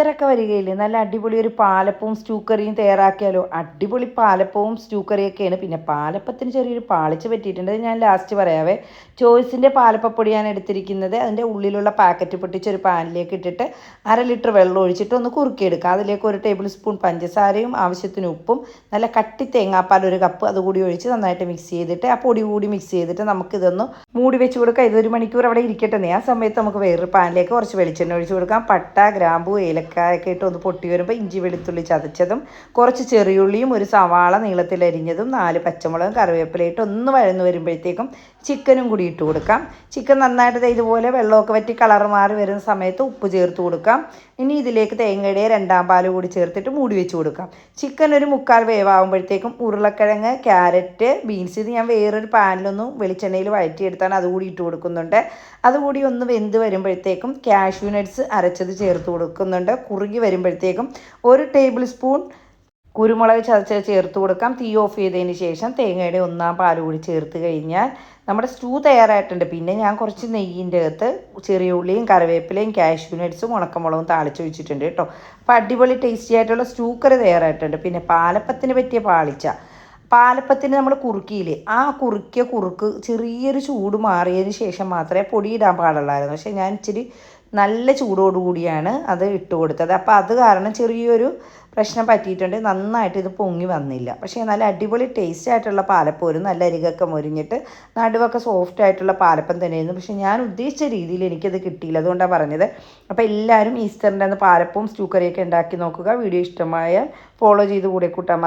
ഈസ്റ്ററൊക്കെ വരികയില്ലേ? നല്ല അടിപൊളി ഒരു പാലപ്പവും സ്റ്റൂ കറിയും തയ്യാറാക്കിയാലോ? അടിപൊളി പാലപ്പവും സ്റ്റൂ കറിയൊക്കെയാണ്. പിന്നെ പാലപ്പത്തിന് ചെറിയൊരു പാളിച്ച പറ്റിയിട്ടുണ്ട്. ഞാൻ ലാസ്റ്റ് പറയാവേ. ചോയ്സിന്റെ പാലപ്പപ്പൊടി ഞാൻ എടുത്തിരിക്കുന്നത് അതിന്റെ ഉള്ളിലുള്ള പാക്കറ്റ് പൊട്ടിച്ചൊരു പാനിലേക്ക് ഇട്ടിട്ട് അര ലിറ്റർ വെള്ളം ഒഴിച്ചിട്ട് ഒന്ന് കുറുക്കിയെടുക്കുക അതിലേക്ക് ഒരു ടേബിൾ സ്പൂൺ പഞ്ചസാരയും ആവശ്യത്തിന് ഉപ്പും നല്ല കട്ടി തേങ്ങാപ്പാൽ ഒരു കപ്പ് അതുകൂടി ഒഴിച്ച് നന്നായിട്ട് മിക്സ് ചെയ്തിട്ട് ആ പൊടി കൂടി മിക്സ് ചെയ്തിട്ട് നമുക്കിതൊന്ന് മൂടി വെച്ച് കൊടുക്കാം. ഇതൊരു മണിക്കൂർ അവിടെ ഇരിക്കട്ടെ ആ സമയത്ത് നമുക്ക് വേറൊരു പാനിലേക്ക് കുറച്ച് വെളിച്ചെണ്ണ ഒഴിച്ച് കൊടുക്കാം. പട്ട ഗ്രാമ്പു ഏലക്കായൊക്കെ ഇട്ട് ഒന്ന് പൊട്ടി വരുമ്പോൾ ഇഞ്ചി വെളുത്തുള്ളി ചതച്ചതും കുറച്ച് ചെറിയുള്ളിയും ഒരു സവാള നീളത്തിൽ അരിഞ്ഞതും നാല് പച്ചമുളകും കറിവേപ്പിലയിട്ട് ഒന്ന് വഴന്ന് വരുമ്പോഴത്തേക്കും ചിക്കനും കൂടി ഇട്ട് കൊടുക്കാം. ചിക്കൻ നന്നായിട്ട് ഇതുപോലെ വെള്ളമൊക്കെ വറ്റി കളർ മാറി വരുന്ന സമയത്ത് ഉപ്പ് ചേർത്ത് കൊടുക്കാം. ഇനി ഇതിലേക്ക് തേങ്ങയുടെ രണ്ടാം പാൽ കൂടി ചേർത്തിട്ട് മൂടി വെച്ച് കൊടുക്കാം. ചിക്കൻ ഒരു മുക്കാൽ വേവാകുമ്പോഴത്തേക്കും ഉരുളക്കിഴങ്ങ് ക്യാരറ്റ് ബീൻസ് ഇത് ഞാൻ വേറൊരു പാനിലൊന്നും വെളിച്ചെണ്ണയിൽ വഴറ്റിയെടുത്താണ് അതുകൂടി ഇട്ട് കൊടുക്കുന്നുണ്ട്. അതുകൂടി ഒന്ന് വെന്ത് വരുമ്പോഴത്തേക്കും കാഷ്യൂ നട്ട്സ് അരച്ചത് ചേർത്ത് കൊടുക്കുന്നുണ്ട്. കുറുകി വരുമ്പോഴത്തേക്കും ഒരു ടേബിൾ സ്പൂൺ കുരുമുളക് ചതച്ച് ചേർത്ത് കൊടുക്കാം. തീ ഓഫ് ചെയ്തതിന് ശേഷം തേങ്ങയുടെ ഒന്നാം പാൽ കൂടി ചേർത്ത് കഴിഞ്ഞാൽ നമ്മുടെ സ്റ്റൂ തയ്യാറായിട്ടുണ്ട്. പിന്നെ ഞാൻ കുറച്ച് നെയ്യിന്റെ അകത്ത് ചെറിയ ഉള്ളിയും കറിവേപ്പിലയും കാഷ്യൂ നട്ട്സും ഉണക്കമുളകും താളിച്ച് വെച്ചിട്ടുണ്ട് കേട്ടോ. അപ്പോൾ അടിപൊളി ടേസ്റ്റി ആയിട്ടുള്ള സ്റ്റൂ കറി തയ്യാറായിട്ടുണ്ട്. പിന്നെ പാലപ്പത്തിന് പറ്റിയ പാളിച്ച. പാലപ്പത്തിന് നമ്മൾ കുറുക്കിയില്ലേ? ആ കുറുക്കിയ കുറുക്ക് ചെറിയൊരു ചൂട് മാറിയതിന് ശേഷം മാത്രമേ പൊടിയിടാൻ പാടുള്ളായിരുന്നു. പക്ഷേ ഞാൻ ഇച്ചിരി നല്ല ചൂടോടുകൂടിയാണ് അത് ഇട്ട് കൊടുത്തത്. അപ്പോൾ അത് കാരണം ചെറിയൊരു പ്രശ്നം പറ്റിയിട്ടുണ്ട്. നന്നായിട്ട് ഇത് പൊങ്ങി വന്നില്ല. പക്ഷേ നല്ല അടിപൊളി ടേസ്റ്റ് ആയിട്ടുള്ള പാലപ്പോരും നല്ല അരികൊക്കെ മൊരിഞ്ഞിട്ട് നടുവൊക്കെ സോഫ്റ്റ് ആയിട്ടുള്ള പാലപ്പം തന്നെയായിരുന്നു. പക്ഷേ ഞാൻ ഉദ്ദേശിച്ച രീതിയിൽ എനിക്കത് കിട്ടിയില്ല. അതുകൊണ്ടാണ് പറഞ്ഞത്. അപ്പോൾ എല്ലാവരും ഈസ്റ്ററിന്റെ അന്ന് പാലപ്പവും സ്റ്റൂക്കറിയൊക്കെ ഉണ്ടാക്കി നോക്കുക. വീഡിയോ ഇഷ്ടമായാൽ ഫോളോ ചെയ്ത് കൂടെ കൂട്ടാൻ